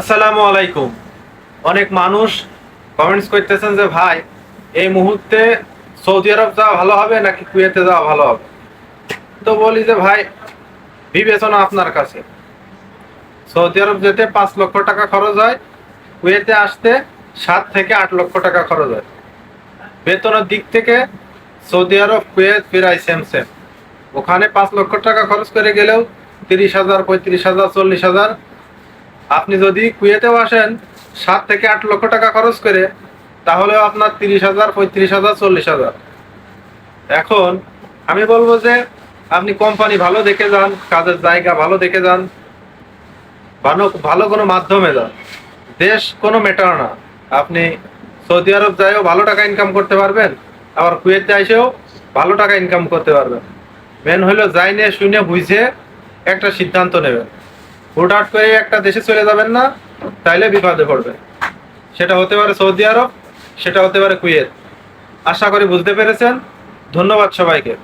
আসসালামু আলাইকুম। অনেক মানুষ কমেন্টস করতেছেন যে, ভাই, এই মুহূর্তে সৌদি আরব যাওয়া ভালো হবে নাকি কুয়েতে যাওয়া ভালো হবে? তো বলি যে, ভাই, বিবেচনা আপনার কাছে। সৌদি আরব যেতে পাঁচ লক্ষ টাকা খরচ হয়, কুয়েতে আসতে সাত থেকে আট লক্ষ টাকা খরচ হয়। বেতনের দিক থেকে সৌদি আরব, কুয়েত প্রায় সেম সেম ওখানে পাঁচ লক্ষ টাকা খরচ করে গেলেও তিরিশ হাজার, পঁয়ত্রিশ হাজার, চল্লিশ হাজার আপনি যদি কুয়েতেও আসেন, সাত থেকে আট লক্ষ টাকা খরচ করে, তাহলেও আপনার তিরিশ হাজার, পঁয়ত্রিশ হাজার, চল্লিশ হাজার। এখন আমি বলব যে, আপনি কোম্পানি ভালো দেখে যান, কাজের জায়গা ভালো দেখে যান, ভালো ভালো কোনো মাধ্যমে যান। দেশ কোনো ম্যাটার না। আপনি সৌদি আরব যাইও ভালো টাকা ইনকাম করতে পারবেন, আবার কুয়েতে এসেও ভালো টাকা ইনকাম করতে পারবেন। মেন হলো যাই নিয়ে শুনে বুঝে একটা সিদ্ধান্ত নেবেন। হুটহাট করে একটা দেশে চলে যাবেন না, তাইলে বিপদে পড়বে সেটা হতে পারে সৌদি আরব, সেটা হতে পারে কুয়েত। আশা করি বুঝতে পেরেছেন। ধন্যবাদ সবাইকে।